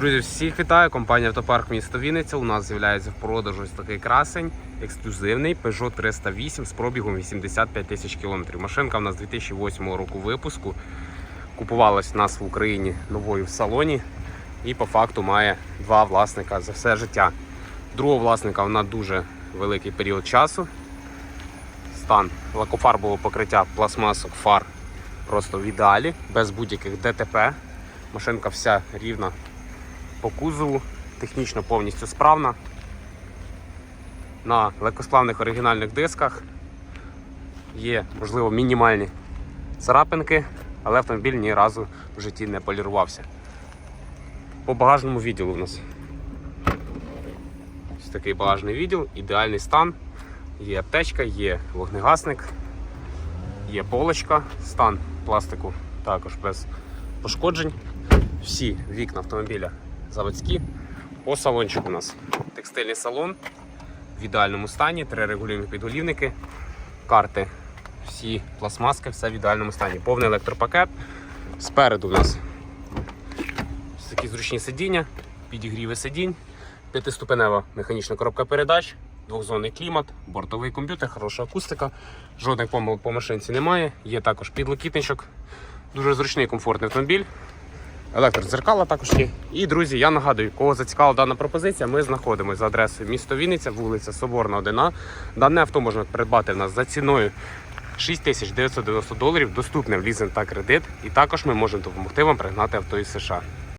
Друзі, всіх вітаю! Компанія Автопарк місто Вінниця. У нас з'являється в продажу ось такий красень, ексклюзивний Peugeot 308 з пробігом 85 тисяч кілометрів. Машинка в нас 2008 року випуску. Купувалась у нас в Україні новою в салоні і по факту має два власника за все життя. Другого власника вона дуже великий період часу. Стан лакофарбового покриття пластмасок фар просто в ідеалі, без будь-яких ДТП. Машинка вся рівна по кузову, технічно повністю справна. На легкосплавних оригінальних дисках є, можливо, мінімальні царапинки, але автомобіль ні разу в житті не полірувався. По багажному відділу у нас ось такий багажний відділ, ідеальний стан. Є аптечка, є вогнегасник, є полочка, стан пластику також без пошкоджень. Всі вікна автомобіля заводські. По салончику у нас текстильний салон в ідеальному стані, три регулювальні підголівники, карти, всі пластмаски, все в ідеальному стані. Повний електропакет. Спереду у нас такі зручні сидіння, підігріви сидінь, п'ятиступенева механічна коробка передач, двохзонний клімат, бортовий комп'ютер, хороша акустика, жодних помилок по машинці немає. Є також підлокітничок. Дуже зручний комфортний автомобіль. Електродзеркала також є. І, друзі, я нагадую, кого зацікавила дана пропозиція, ми знаходимося за адресою місто Вінниця, вулиця Соборна 1А. Дане авто можна придбати в нас за ціною 6990 доларів, доступне в лізинг та кредит. І також ми можемо допомогти вам пригнати авто із США.